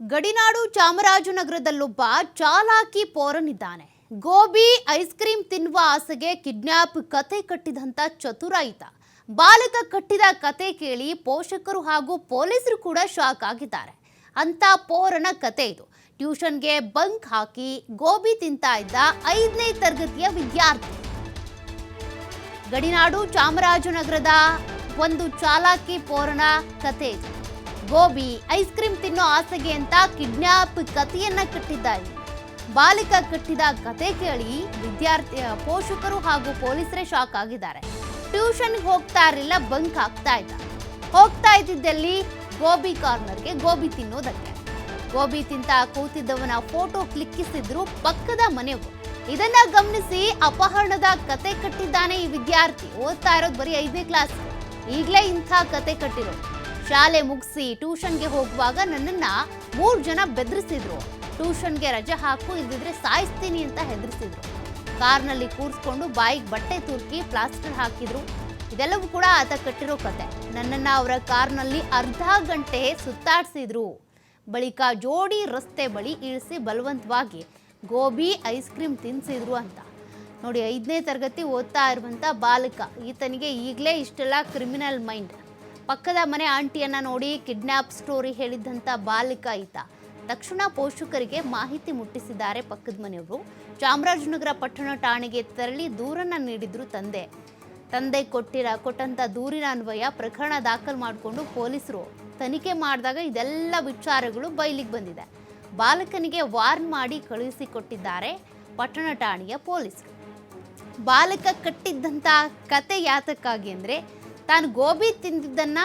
ಗಡಿನಾಡು ಚಾಮರಾಜನಗರದಲ್ಲೊಬ್ಬ ಚಾಲಾಕಿ ಪೋರನಿದ್ದಾನೆ. ಗೋಬಿ ಐಸ್ ಕ್ರೀಮ್ ತಿನ್ನುವ ಆಸೆಗೆ ಕಿಡ್ನ್ಯಾಪ್ ಕತೆ ಕಟ್ಟಿದಂತ ಚತುರ ಬಾಲಕ ಕಟ್ಟಿದ ಕತೆ ಕೇಳಿ ಪೋಷಕರು ಹಾಗೂ ಪೊಲೀಸರು ಕೂಡ ಶಾಕ್ ಆಗಿದ್ದಾರೆ. ಅಂತ ಪೋರನ ಕತೆ ಇದು. ಟ್ಯೂಷನ್ಗೆ ಬಂಕ್ ಹಾಕಿ ಗೋಬಿ ತಿಂತಾ ಇದ್ದ ಐದನೇ ತರಗತಿಯ ವಿದ್ಯಾರ್ಥಿ. ಗಡಿನಾಡು ಚಾಮರಾಜನಗರದ ಒಂದು ಚಾಲಾಕಿ ಪೋರನ ಕತೆ ಇದು. ಗೋಬಿ ಐಸ್ ಕ್ರೀಮ್ ತಿನ್ನೋ ಆಸೆಗೆ ಅಂತ ಕಿಡ್ನಾಪ್ ಕಥೆಯನ್ನ ಕಟ್ಟಿದ್ದಾರೆ. ಬಾಲಿಕ ಕಟ್ಟಿದ ಕತೆ ಕೇಳಿ ವಿದ್ಯಾರ್ಥಿ ಪೋಷಕರು ಹಾಗೂ ಪೊಲೀಸರೇ ಶಾಕ್ ಆಗಿದ್ದಾರೆ. ಟ್ಯೂಷನ್ಗೆ ಹೋಗ್ತಾ ಇರಲಿಲ್ಲ, ಬಂಕ್ ಹಾಕ್ತಾ ಇದ್ದ. ಹೋಗ್ತಾ ಇದ್ದಿದ್ದಲ್ಲಿ ಗೋಬಿ ಕಾರ್ನರ್ಗೆ ಗೋಬಿ ತಿನ್ನೋದಕ್ಕೆ. ಗೋಬಿ ತಿಂತ ಕೂತಿದ್ದವನ ಫೋಟೋ ಕ್ಲಿಕ್ಕಿಸಿದ್ರು ಪಕ್ಕದ ಮನೆಯವರು. ಇದನ್ನ ಗಮನಿಸಿ ಅಪಹರಣದ ಕತೆ ಕಟ್ಟಿದ್ದಾನೆ ಈ ವಿದ್ಯಾರ್ಥಿ. ಓದ್ತಾ ಇರೋದು ಬರೀ ಐದನೇ ಕ್ಲಾಸ್ ಈಗಲೇ ಇಂಥ ಕತೆ ಕಟ್ಟಿರೋದು. ಶಾಲೆ ಮುಗಿಸಿ ಟ್ಯೂಷನ್ಗೆ ಹೋಗುವಾಗ ನನ್ನನ್ನ ಮೂರು ಜನ ಬೆದರಿಸಿದ್ರು. ಟ್ಯೂಷನ್ಗೆ ರಜೆ ಹಾಕು, ಇಲ್ದಿದ್ರೆ ಸಾಯಿಸ್ತೀನಿ ಅಂತ ಹೆದರಿಸಿದ್ರು. ಕಾರ್ನಲ್ಲಿ ಕೂರಿಸ್ಕೊಂಡು ಬಾಯಿಗೆ ಬಟ್ಟೆ ತುರ್ಕಿ ಪ್ಲಾಸ್ಟರ್ ಹಾಕಿದ್ರು. ಇದೆಲ್ಲವೂ ಕೂಡ ಆತ ಕಟ್ಟಿರೋ ಕತೆ. ನನ್ನನ್ನ ಅವರ ಕಾರ್ನಲ್ಲಿ ಅರ್ಧ ಗಂಟೆ ಸುತ್ತಾಡಿಸಿದ್ರು. ಬಳಿಕ ಜೋಡಿ ರಸ್ತೆ ಬಳಿ ಇಳಿಸಿ ಬಲವಂತವಾಗಿ, ಗೋಬಿ ಐಸ್ ಕ್ರೀಮ್ ತಿನ್ನಿಸಿದ್ರು ಅಂತ. ನೋಡಿ, ಐದನೇ ತರಗತಿ ಓದ್ತಾ ಇರುವಂಥ ಬಾಲಕ, ಈತನಿಗೆ ಈಗಲೇ ಇಷ್ಟೆಲ್ಲ ಕ್ರಿಮಿನಲ್ ಮೈಂಡ್. ಪಕ್ಕದ ಮನೆ ಆಂಟಿಯನ್ನ ನೋಡಿ ಕಿಡ್ನ್ಯಾಪ್ ಸ್ಟೋರಿ ಹೇಳಿದ್ದಂಥ ಬಾಲಕ ಈತ. ತಕ್ಷಣ ಪೋಷಕರಿಗೆ ಮಾಹಿತಿ ಮುಟ್ಟಿಸಿದ್ದಾರೆ ಪಕ್ಕದ ಮನೆಯವರು. ಚಾಮರಾಜನಗರ ಪಟ್ಟಣ ಠಾಣೆಗೆ ತೆರಳಿ ದೂರನ್ನ ನೀಡಿದ್ರು ತಂದೆ. ತಂದೆ ಕೊಟ್ಟಿರ ಕೊಟ್ಟಂತ ದೂರಿನ ಅನ್ವಯ ಪ್ರಕರಣ ದಾಖಲು ಮಾಡಿಕೊಂಡು ಪೊಲೀಸರು ತನಿಖೆ ಮಾಡಿದಾಗ ಇದೆಲ್ಲ ವಿಚಾರಗಳು ಬಯಲಿಗೆ ಬಂದಿದೆ. ಬಾಲಕನಿಗೆ ವಾರ್ನ್ ಮಾಡಿ ಕಳುಹಿಸಿಕೊಟ್ಟಿದ್ದಾರೆ ಪಟ್ಟಣ ಠಾಣೆಯ ಪೊಲೀಸರು. ಬಾಲಕ ಕಟ್ಟಿದ್ದಂಥ ಕತೆ ಯಾತಕ್ಕಾಗಿ ಅಂದರೆ ತಾನು ಗೋಬಿ ತಿಂದಿದ್ದನ್ನ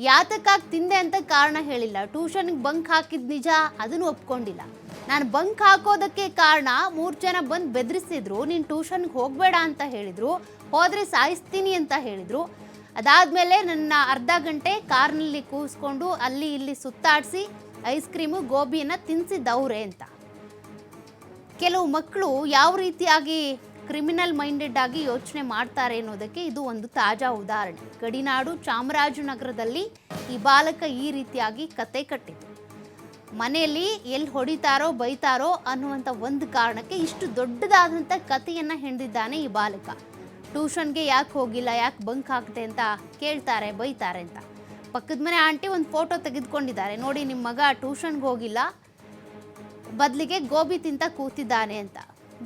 ಯಾತಕ್ಕಾಗಿ ತಿಂದೆ ಅಂತ ಕಾರಣ ಹೇಳಿಲ್ಲ. ಟ್ಯೂಷನ್ಗೆ ಬಂಕ್ ಹಾಕಿದ ನಿಜ ಅದನ್ನು ಒಪ್ಕೊಂಡಿಲ್ಲ. ನಾನು ಬಂಕ್ ಹಾಕೋದಕ್ಕೆ ಕಾರಣ ಮೂರು ಜನ ಬಂದು ಬೆದರಿಸಿದ್ರು. ನೀನು ಟ್ಯೂಷನ್ಗೆ ಹೋಗಬೇಡ ಅಂತ ಹೇಳಿದರು. ಹೋದರೆ ಸಾಯಿಸ್ತೀನಿ ಅಂತ ಹೇಳಿದರು. ಅದಾದಮೇಲೆ ನನ್ನ ಅರ್ಧ ಗಂಟೆ ಕಾರ್ನಲ್ಲಿ ಕೂಸ್ಕೊಂಡು ಅಲ್ಲಿ ಇಲ್ಲಿ ಸುತ್ತಾಡಿಸಿ ಐಸ್ ಕ್ರೀಮು, ಗೋಬಿಯನ್ನು ತಿನ್ನಿಸಿದ್ದವ್ರೆ ಅಂತ. ಕೆಲವು ಮಕ್ಕಳು ಯಾವ ರೀತಿಯಾಗಿ ಕ್ರಿಮಿನಲ್ ಮೈಂಡೆಡ್ ಆಗಿ ಯೋಚನೆ ಮಾಡ್ತಾರೆ ಅನ್ನೋದಕ್ಕೆ ಇದು ಒಂದು ತಾಜಾ ಉದಾಹರಣೆ. ಗಡಿನಾಡು ಚಾಮರಾಜನಗರದಲ್ಲಿ ಈ ಬಾಲಕ ಈ ರೀತಿಯಾಗಿ ಕತೆ ಕಟ್ಟಿದ್ದು ಮನೆಯಲ್ಲಿ ಎಲ್ಲಿ ಹೊಡಿತಾರೋ ಬೈತಾರೋ ಅನ್ನುವಂಥ ಒಂದು ಕಾರಣಕ್ಕೆ ಇಷ್ಟು ದೊಡ್ಡದಾದಂಥ ಕಥೆಯನ್ನು ಹೆಣೆದಿದ್ದಾನೆ ಈ ಬಾಲಕ. ಟ್ಯೂಷನ್ಗೆ ಯಾಕೆ ಹೋಗಿಲ್ಲ, ಯಾಕೆ ಬಂಕ್ ಹಾಕ್ತೆ ಅಂತ ಕೇಳ್ತಾರೆ, ಬೈತಾರೆ ಅಂತ. ಪಕ್ಕದ ಮನೆ ಆಂಟಿ ಒಂದು ಫೋಟೋ ತೆಗೆದುಕೊಂಡಿದ್ದಾರೆ. ನೋಡಿ ನಿಮ್ಮ ಮಗ ಟ್ಯೂಷನ್ಗೆ ಹೋಗಿಲ್ಲ, ಬದಲಿಗೆ ಗೋಬಿ ತಿಂತ ಕೂತಿದ್ದಾನೆ ಅಂತ.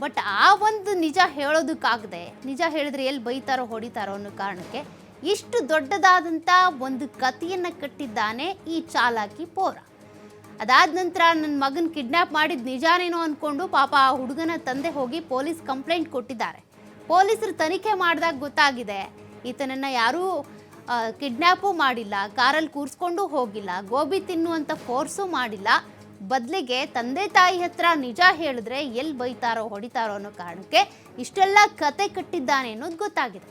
ಬಟ್ ಆ ಒಂದು ನಿಜ ಹೇಳೋದಕ್ಕಾಗದೆ, ನಿಜ ಹೇಳಿದ್ರೆ ಎಲ್ಲಿ ಬೈತಾರೋ ಹೊಡಿತಾರೋ ಅನ್ನೋ ಕಾರಣಕ್ಕೆ ಇಷ್ಟು ದೊಡ್ಡದಾದಂಥ ಒಂದು ಕಥೆಯನ್ನು ಕಟ್ಟಿದ್ದಾನೆ ಈ ಚಾಲಾಕಿ ಪೋರ. ಅದಾದ ನಂತರ ನನ್ನ ಮಗನ ಕಿಡ್ನ್ಯಾಪ್ ಮಾಡಿದ ನಿಜಾನೇನೋ ಅಂದ್ಕೊಂಡು ಪಾಪ ಆ ಹುಡುಗನ ತಂದೆ ಹೋಗಿ ಪೊಲೀಸ್ ಕಂಪ್ಲೇಂಟ್ ಕೊಟ್ಟಿದ್ದಾರೆ. ಪೊಲೀಸರು ತನಿಖೆ ಮಾಡಿದಾಗ ಗೊತ್ತಾಗಿದೆ, ಈತನನ್ನು ಯಾರೂ ಕಿಡ್ನ್ಯಾಪು ಮಾಡಿಲ್ಲ, ಕಾರಲ್ಲಿ ಕೂರಿಸ್ಕೊಂಡು ಹೋಗಿಲ್ಲ, ಗೋಬಿ ತಿನ್ನುವಂಥ ಫೋರ್ಸೂ ಮಾಡಿಲ್ಲ ಬದಲಿಗೆ ತಂದೆ ತಾಯಿ ಹತ್ರ ನಿಜ ಹೇಳಿದ್ರೆ ಎಲ್ಲಿ ಬೈತಾರೋ ಹೊಡಿತಾರೋ ಅನ್ನೋ ಕಾರಣಕ್ಕೆ ಇಷ್ಟೆಲ್ಲ ಕತೆ ಕಟ್ಟಿದ್ದಾನೆ ಅನ್ನೋದು ಗೊತ್ತಾಗಿದೆ.